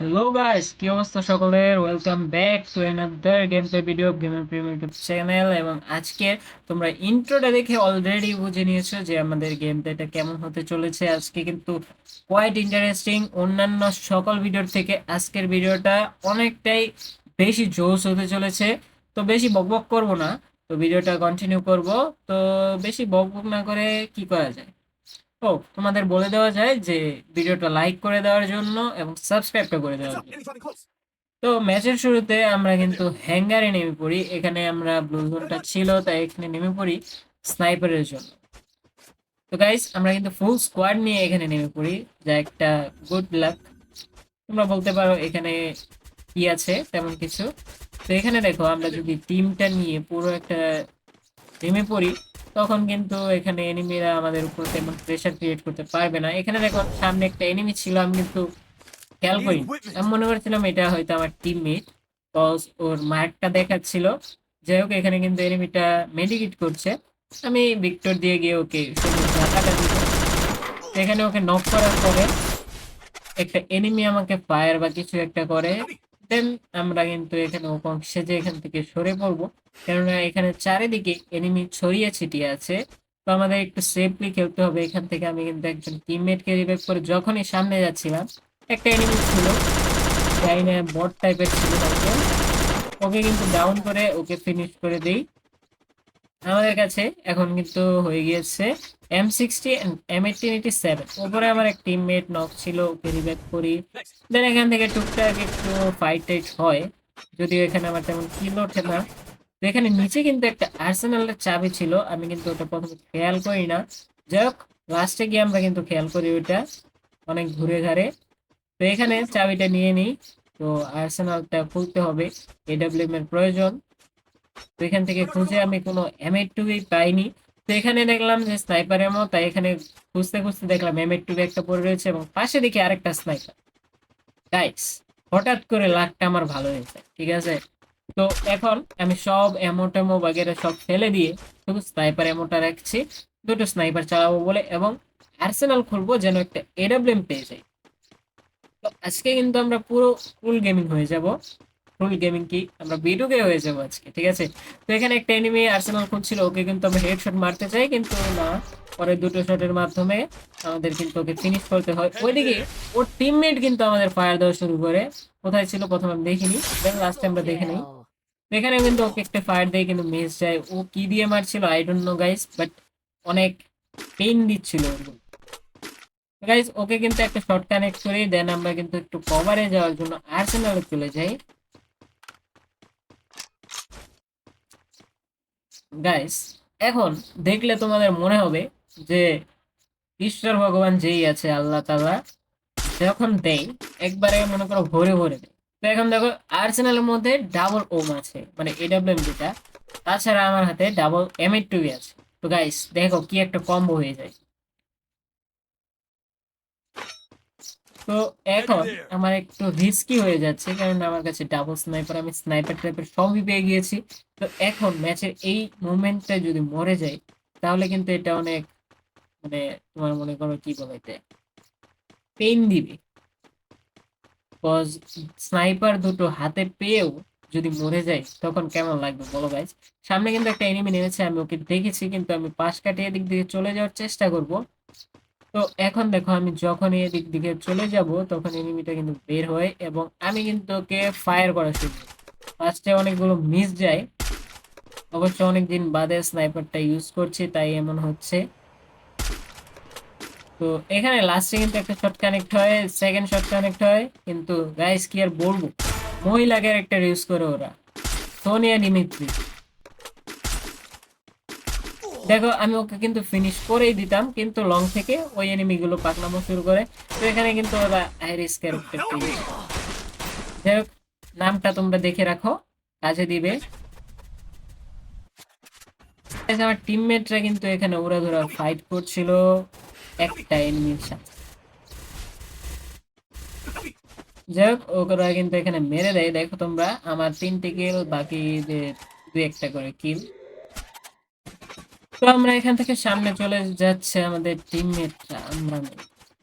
Hello guys কি অবস্থা সকলের? Welcome back to another game play video গেমের প্রিমিয়াম ইউটিউব চ্যানেল এবং আজকে তোমরা ইন্ট্রোটা দেখে অলরেডি বুঝে নিয়েছো যে আমাদের গেম প্লেটা কেমন হতে চলেছে। আজকে কিন্তু কোয়াইট ইন্টারেস্টিং অন্যান্য সকল ভিডিওর থেকে আজকের ভিডিওটা অনেকটাই বেশি জোস হতে চলেছে। তো বেশি বকবক করব না। তো ভিডিওটা কন্টিনিউ করব। তো বেশি বকবক না করে কি করা যায়? ও তোমাদের বলে দেওয়া যায় যে ভিডিওটা লাইক করে দেওয়ার জন্য এবং সাবস্ক্রাইবটা করে দেওয়ার জন্য. তো ম্যাচের শুরুতে আমরা কিন্তু হ্যাঙ্গারে নেমে পড়ি। এখানে আমরা ব্লু জোনটা ছিল তাই এখানে নেমে পড়ি স্নাইপারের জন্য। তো গাইস আমরা কিন্তু ফুল স্কোয়াড নিয়ে এখানে নেমে পড়ি। যা একটা গুড লাক তোমরা বলতে পারো এখানে কি আছে তেমন কিছু। তো এখানে দেখো আমরা যদি টিমটা নিয়ে পুরো একটা নেমে পড়ি তখন কিন্তু এখানে এনিমিরা আমাদের উপর তেমন প্রেশার ক্রিয়েট করতে পারবে না। এখানে দেখো সামনে একটা এনিমি ছিল আমি কিন্তু খেয়াল করি আমি মনে করছিলাম এটা হয়তো আমার টিমমেট কজ ওর মার্কটা দেখাচ্ছিল। যাই হোক এখানে কিন্তু এনিমিটা মেডিকেট করছে। আমি ভিক্টর দিয়ে গিয়ে ওকে এখানে ওকে নক করার পরে একটা এনিমি আমাকে ফায়ার বা কিছু একটা করে দেন আমরা কিন্তু এখানে সেজে এখান থেকে সরে পড়ব। কেননা এখানে চারিদিকে এনিমি ছড়িয়ে ছিটিয়ে আছে। তো আমাদের একটু সেফলি খেলতে হবে। এখান থেকে আমি কিন্তু একজন টিমমেটকে রিভাইভ করে যখনই সামনে যাচ্ছিলাম, একটা এনিমি ছিল জানি না বট টাইপের ছিল ওকে কিন্তু ডাউন করে ওকে ফিনিশ করে দেই। আমাদের কাছে এখন কিন্তু হয়ে গিয়েছে M sixty M eighteen eighty seven ওপরে আমার এক টিমমেট নক ছিল, ওকে রিভাইভ করি. দেন এখান থেকে টুকটাক একটু ফাইট টাইট হয়। যদিও এখানে আমার তেমন কিল ওঠে না। এখানে নিচে কিন্তু একটা আর্সেনালের চাবি ছিল, আমি কিন্তু ওটা প্রথমে খেয়াল করি না। যাই হোক লাস্টে গিয়ে আমরা কিন্তু খেয়াল করি ওইটা। অনেক ঘুরে ঘাড়ে। তো এখানে চাবিটা নিয়ে নিই। তো আর্সেনালটা খুলতে হবে। এডাব্লিউএম এর প্রয়োজন। তো এখান থেকে খুঁজে আমি কোনো এম এইট টুই পাইনি। তো এখানে দেখলাম যে স্নাইপার এমো তাই এখানে খুঁজতে খুঁজতে দেখলাম এম এইট টু একটা পড়ে রয়েছে এবং পাশে দেখি আরেকটা স্নাইপার গাইস হঠাৎ করে লাকটা আমার ভালো হয়েছে, ঠিক আছে? তো এখন আমি সব এমো টেমো বাগেরা সব ফেলে দিয়ে শুধু স্নাইপার এমোটা রাখছি, দুটো স্নাইপার চালাবো বলে এবং আর্সেনাল খুলবো যেন একটা এডাব্লিউএম পেয়ে যাই। তো আজকে কিন্তু আমরা পুরো ফুল গেমিং হয়ে যাব। ফুল গেমিং কি? আমরা বিডুকে হয়ে যাব আজকে, ঠিক আছে? তো এখানে একটা এনিমি আর্সেনাল খুঁজছিল, ওকে কিন্তু আমরা হেডশট মারতে চাই, কিন্তু না। পরে দুটো শটের মাধ্যমে আমাদের কিন্তু ওকে ফিনিশ করতে হয়। ওইদিকে ওর টিমমেট কিন্তু আমাদের ফায়ার দেওয়া শুরু করে। কোথায় ছিল? প্রথমে আমি দেখিনি। লাস্টে আমরা দেখে নিই। এখানে কিন্তু ওকে একটা ফায়ার দিয়ে কিন্তু মিস যায়। ও কি দিয়ে মারছিল? I don't know guys but অনেক পেইন দিচ্ছিল গাইস ওকে কিন্তু একটা শর্ট কানেক্ট করি দেন আমরা কিন্তু একটু কভারে যাওয়ার জন্য আর্সেনালে চলে যাই। গাইস এখন দেখলে তোমাদের মনে হবে যে ঈশ্বর ভগবান যেই আছে, আল্লাহ তাআলা যখন দেয় একবারে মনে করো ভরে ভরে দেয় তো এখন দেখো, আর্সেনালের মধ্যে ডাবল ওম আছে মানে এডাব্লিউএম যেটা। তাছাড়া আমার হাতে ডাবল এম এইট টু আছে। তো গাইস দেখো কি একটা কম্বো হয়ে যায়। তো এখন আমার একটু রিস্কি হয়ে যাচ্ছে, কারণ আমার কাছে ডাবল স্নাইপার আমি স্নাইপার টাইপের সবই পেয়ে গিয়েছি। তো এখন ম্যাচের এই মুভমেন্টটা যদি মরে যায়, তাহলে কিন্তু এটা অনেক মানে তোমার মনে করো কি বলে এটা? পেইন দিবে। স্নাইপার দুটো হাতে পেয়েও যদি মরে যায়, তখন কেমন লাগবে বলো গাইজ সামনে কিন্তু একটা এনিমি নেমেছে, আমি ওকে দেখেছি, কিন্তু আমি পাশ কাটিয়ে দিক দিয়ে চলে যাওয়ার চেষ্টা করব। তো এখন দেখো আমি যখনই এদিক দিকে চলে যাব, তখন এনিমিটা কিন্তু বের হয় এবং আমি কিন্তু ওকে ফায়ার করা শুরু ফার্স্টে অনেকগুলো মিস যায়। অবশ্য অনেকদিন বাদে স্নাইপারটা ইউজ করছি, তাই এমন হচ্ছে। তো এখানে লাস্টে কিন্তু একটা শট কানেক্ট হয় সেকেন্ড শট কানেক্ট হয়, কিন্তু গাইস কি আর বলব? মহিলা ক্যারেক্টার ইউজ করে ওরা। সোনিয়া নিমিত্রি দেখো, আমি ওকে কিন্তু ফিনিশ করেই দিতাম, কিন্তু লং থেকে ওই এনিমি গুলো পাকনামো শুরু করে। তো এখানে কিন্তু ওরা আইরিস ক্যারেক্টার যাই হোক, নামটা তোমরা দেখে রাখো, কাজে দিবে। আমার টিমমেটরা কিন্তু এখানে ওরা ধরা ফাইট করছিল, একটা এনিমির সাথে। যাই হোক ওরা কিন্তু এখানে মেরে দেয়। দেখো তোমরা, আমার তিনটে কিল বাকি যে দুই একটা করে কিল তো আমরা এখান থেকে সামনে চলে যাচ্ছে আমাদের টিমমেটরা আমরা।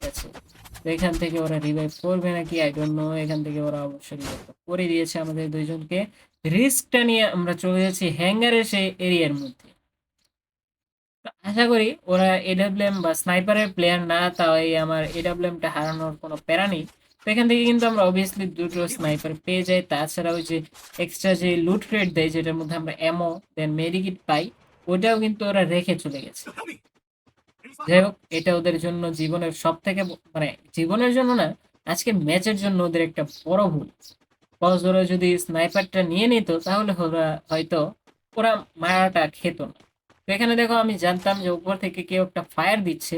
আছে? এখান থেকে ওরা রিভাইভ করবে নাকি? আই ডোন্ট নো এখান থেকে ওরা অবশ্যই revive করে দিয়েছে আমাদের দুইজনকে। রিস্কটা নিয়ে আমরা চলে যাচ্ছি হ্যাঙ্গারের সেই এরিয়ার মধ্যে। আশা করি ওরা এডাব্লিউএম বা স্নাইপারের প্লেয়ার না, তাই আমার এডাব্লিউএমটা হারানোর কোনো প্যারা নেই। তো এখান থেকে কিন্তু আমরা অবভিয়াসলি দুটো স্নাইপার পেয়ে যাই। তাছাড়া ওই যে এক্সট্রা যে লুট ক্রেট দেয়, যেটার মধ্যে আমরা এমো দেন মেডিকিট পাই। ওটাও কিন্তু ওরা রেখে চলে গেছে। যাই হোক, এটা ওদের জন্য জীবনের সব থেকে মানে জীবনের জন্য না, আজকে ম্যাচের জন্য ওদের একটা বড় ভুল। কজ ওরা যদি স্নাইপারটা নিয়ে নিত, তাহলে ওরা হয়তো ওরা মারাটা খেত না। তো এখানে দেখো, আমি জানতাম যে উপর থেকে কেউ একটা ফায়ার দিচ্ছে।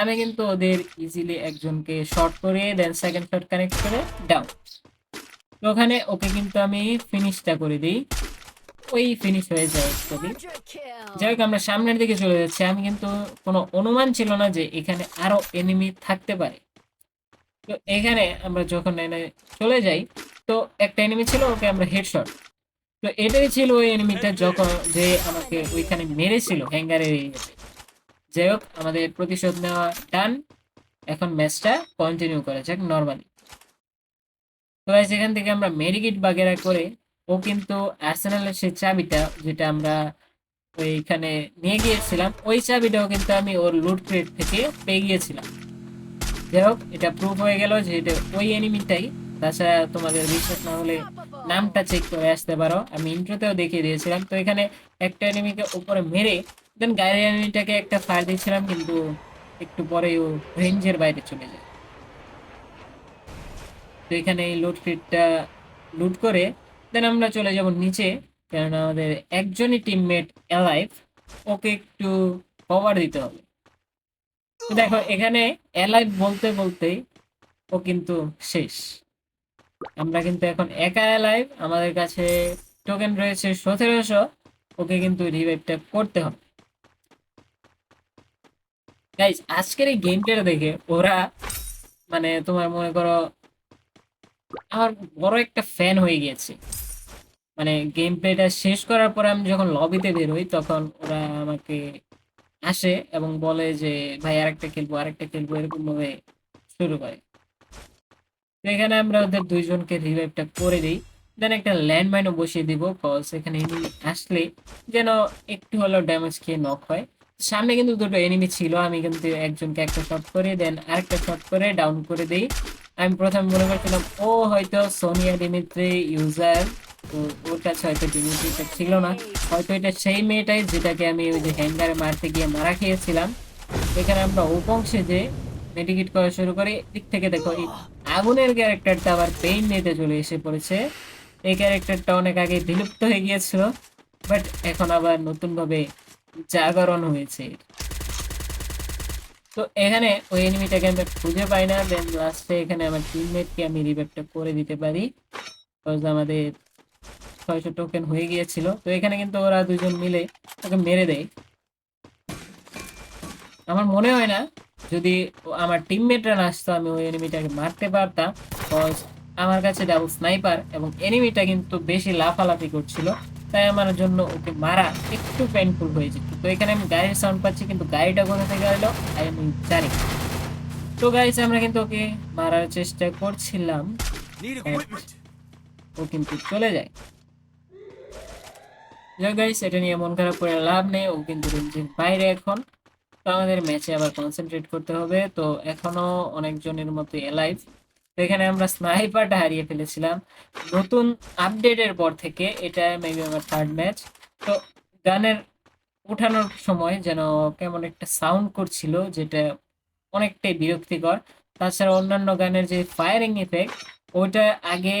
আমি কিন্তু ওদের ইজিলি একজনকে শর্ট করে দেন সেকেন্ড শট কানেক্ট করে ডাউন তো ওখানে ওকে কিন্তু আমি ফিনিশটা করে দিই। ওই ফিনিশ হয়ে যায় অ্যাকচুয়ালি যাই হোক, আমরা সামনের দিকে চলে যাচ্ছি। আমি কিন্তু কোনো অনুমান ছিল না যে এখানে আরও এনিমি থাকতে পারে। তো এখানে আমরা যখন এনে চলে যাই, তো একটা এনিমি ছিল ওকে আমরা হেডশট তো এটাই ছিল ওই এনিমিটা যখন যে আমাকে ওইখানে মেরেছিল হ্যাঙ্গারের যাই হোক, আমাদের প্রতিশোধ নেওয়া ডান এখন ম্যাচটা কন্টিনিউ করা যাক নর্মালি তো এখান থেকে আমরা মেডিকিট বাগেরা করে ও কিন্তু আর্সেনালের সেই চাবিটা যেটা আমরা ওইখানে নিয়ে গিয়েছিলাম, ওই চাবিটাও কিন্তু আমি ওর লুট ক্রেট থেকে পেয়ে গিয়েছিলাম। যাই হোক, এটা প্রুভ হয়ে গেল যে এটা ওই এনিমিটাই তাছাড়া তোমাদের বিশ্বাস না হলে নামটা চেক করে আসতে পারো। আমি ইন্ট্রোতেও দেখিয়ে দিয়েছিলাম। তো এখানে একটা এনিমিকে উপরে মেরে দেন গায়ের এনিমিটাকে একটা ফায়ার দিয়েছিলাম, কিন্তু একটু পরে ও রেঞ্জের বাইরে চলে যায়। তো এখানে এই লুট ফিটটা লুট করে দেন আমরা চলে যাব নিচে কারণ আমাদের একজনই টিমমেট অ্যালাইভ ওকে একটু কভার দিতে হবে। দেখো, এখানে অ্যালাইভ বলতে বলতেই ও কিন্তু শেষ। আমরা কিন্তু এখন একা অ্যালাইভ আমাদের কাছে টোকেন রয়েছে সতেরোশো, ওকে কিন্তু রিভাইভটা করতে হবে। গাইজ আজকের এই গেমটা দেখে ওরা মানে তোমার মনে করো, আমার বড় একটা ফ্যান হয়ে গিয়েছে। মানে গেম প্লেটা শেষ করার পরে আমি যখন লবিতে বেরোই তখন ওরা আমাকে আসে এবং বলে যে, ভাই, আরেকটা খেলব আরেকটা খেলব এরকম ভাবে শুরু করে। এখানে আমরা ওদের দুইজনকে রিভাইভটা করে দিই। দেন একটা ল্যান্ডমাইনও বসিয়ে দিব কজ এখানে এনিমি আসলে যেন একটু হলেও ড্যামেজ খেয়ে নক হয়। সামনে কিন্তু দুটো এনিমি ছিল, আমি কিন্তু একজনকে একটা শট করে দেন আরেকটা শট করে ডাউন করে দিই। আমি প্রথমে মনে করছিলাম, ও হয়তো সোনিয়া ডিমিত্রি ইউজার ছিল না। হয়তো এটা সেই মেয়েটাই যেটাকে আমি ওই যে হ্যাঙ্গারে মারতে গিয়ে মারা খেয়েছিলাম। এখানে আমরা উপংশে যে মেডিকেট করা শুরু করি দিক থেকে দেখো আগুনের ক্যারেক্টারটা আবার পেইন নিতে চলে এসে পড়েছে। এই ক্যারেক্টারটা অনেক আগে বিলুপ্ত হয়ে গিয়েছিল, বাট এখন আবার নতুন ভাবে জাগরণ হয়েছে। তো এখানে ওই এনিমিটাকে আমরা খুঁজে পাই না দেন লাস্টে এখানে আমার টিমমেটকে আমি রিভাইভটা করে দিতে পারি। আমাদের ছয়শো টোকেন হয়ে গিয়েছিল। তো এখানে কিন্তু ওরা দুজন মিলে ওকে মেরে দেয়। আমার মনে হয় না যদি আমার টিমমেটরা না আসতো আমি ওই এনিমিটাকে মারতে পারতাম। বিকজ আমার কাছে ডাবল স্নাইপার এবং এনিমিটা কিন্তু বেশি লাফালাফি করছিল। তাই আমার জন্য ওকে মারা একটু পেনফুল হয়ে যেত। তো এখানে আমি গাড়ির সাউন্ড পাচ্ছি কিন্তু গাড়িটা কোথা থেকে এলো? আমি জানি। তো গাইস আমরা কিন্তু ওকে মারার চেষ্টা করছিলাম. ও কিন্তু চলে যায়। যাই গাইস এটা নিয়ে মন খারাপ করে লাভ নেই, ও কিন্তু রেঞ্জের বাইরে এখন। তো আমাদের ম্যাচে আবার কনসেন্ট্রেট করতে হবে। তো এখনও অনেকজনের মতো এলাইভ এখানে আমরা স্নাইপারটা হারিয়ে ফেলেছিলাম। নতুন আপডেটের পর থেকে এটা মেবি আমার থার্ড ম্যাচ তো গানের উঠানোর সময় যেন কেমন একটা সাউন্ড করছিল, যেটা অনেকটাই বিরক্তিকর। তাছাড়া অন্যান্য গানের যে ফায়ারিং ইফেক্ট ওইটা আগে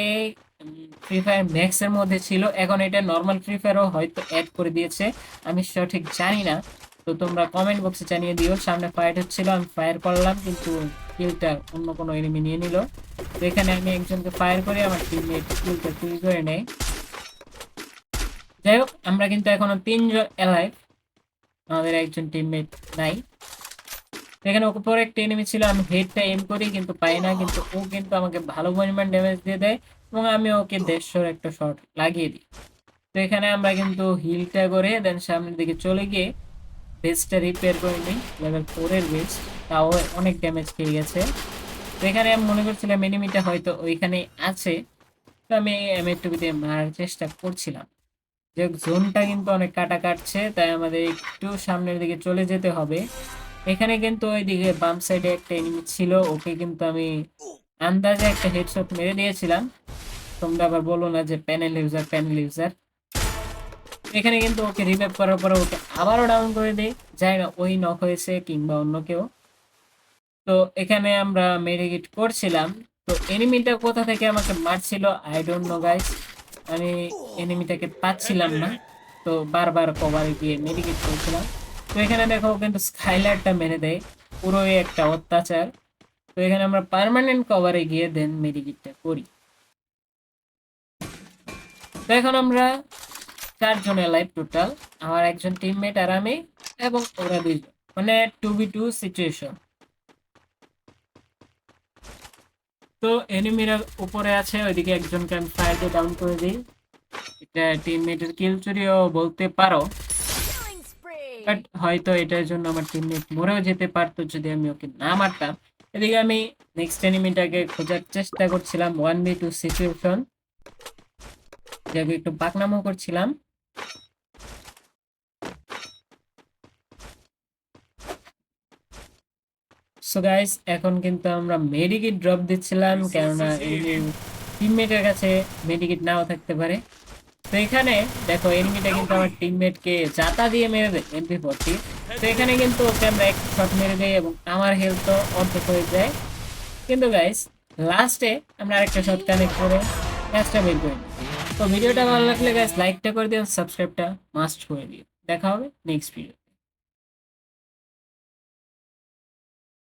ফ্রি ফায়ার ম্যাক্স এর মধ্যে ছিল। এখন এটা নর্মাল ফ্রি ফায়ারও হয়তো অ্যাড করে দিয়েছে। আমি সঠিক জানি না। তো তোমরা কমেন্ট বক্সে জানিয়ে দিও। সামনে ফাইট হচ্ছিল, আমি ফায়ার করলাম, কিন্তু কিলটা অন্য কোনো এনিমি নিয়ে নিল। তো এখানে আমি একজনকে ফায়ার করে, আমার টিমমেট কিলটা চুরি করে নেয়। যাই হোক, আমরা কিন্তু এখনও তিনজন এলাইভ আমাদের একজন টিমমেট নাই। এখানে ওকে পরে একটা এনিমি ছিল, আমি হেডটা এম করি, কিন্তু পাই না, কিন্তু ও কিন্তু আমাকে ভালো পরিমাণ ড্যামেজ দিয়ে দেয়। এবং আমি ওকে দেড়শোর একটা শট লাগিয়ে দিই। তো এখানে আমরা কিন্তু হিলটা করে দেন সামনের দিকে চলে গিয়ে বেসটা রিপেয়ার করে নিই লেভেল ফোরের বেস তাও অনেক ড্যামেজ খেয়ে গেছে। তো এখানে আমি মনে করছিলাম এনিমিটা হয়তো ওইখানে আছে, তো আমি এম এমএটুবি দিয়ে মারার চেষ্টা করছিলাম। যে জোনটা কিন্তু অনেক কাটা কাটছে, তাই আমাদের একটু সামনের দিকে চলে যেতে হবে। এখানে কিন্তু ওইদিকে বাম সাইডে একটা এনিমি ছিল, ওকে কিন্তু আমি আন্দাজে একটা হেডশট মেরে দিয়েছিলাম। তোমরা আবার বলো না যে প্যানেল ইউজার প্যানেল ইউজার এখানে কিন্তু ওকে রিভাইভ করার পরে ওকে আবারও ডাউন করে দেই, যাই না ওই নক হয়েছে কিংবা অন্য কেউ। তো এখানে আমরা মেডিকেট করছিলাম। তো এনিমিটা কোথা থেকে আমাকে মারছিল? আই ডোন্ট নো গাইস আমি এনিমিটাকে পাচ্ছিলাম না। তো বারবার কভারে গিয়ে মেডিকেট করছিলাম। তো এখানে দেখো কিন্তু স্কাইলাইটটা মেরে দেয়। পুরোই একটা অত্যাচার। তো এখানে আমরা পার্মানেন্ট কভারে গিয়ে দেন মেডিকেটটা করি। তো এখন আমরা চারজনের লাইভ টোটাল আমার একজন টিমমেট আর আমি এবং ওরা দুইজন। মানে টু বি টু সিচুয়েশন তো এনিমিরা উপরে আছে ওইদিকে একজনকে আমি ফায়ার দিয়ে ডাউন করে দিই। এটা টিমমেটের কিল চুরিও বলতে পারো। বাট হয়তো এটার জন্য আমার টিমমেট মরেও যেতে পারতো যদি আমি ওকে না মারতাম। এদিকে আমি নেক্সট এনিমিটাকে খোঁজার চেষ্টা করছিলাম ওয়ান বি টু সিচুয়েশন যাকে একটু পাকনামো করছিলাম। সো গাইস এখন কিন্তু আমরা মেডিকিট ড্রপ দিচ্ছিলাম কেননা টিমমেটের কাছে মেডিকিট নাও থাকতে পারে। তো এখানে দেখো এনিমিটা কিন্তু আমার টিমমেটকে জাতা দিয়ে মেরে দেয় এমপি ফোরটি তো এখানে কিন্তু ওকে আমরা এক শট মেরে দেয় এবং আমার হেলথ তো অর্ধেক হয়ে যায়। কিন্তু গাইস লাস্টে আমরা আরেকটা শট কানেক্ট করে ম্যাচটা বের করে। তো ভিডিওটা ভালো লাগলে গাইস লাইকটা করে দিও সাবস্ক্রাইবটা মাস্ট করে দিও। দেখা হবে নেক্সট ভিডিও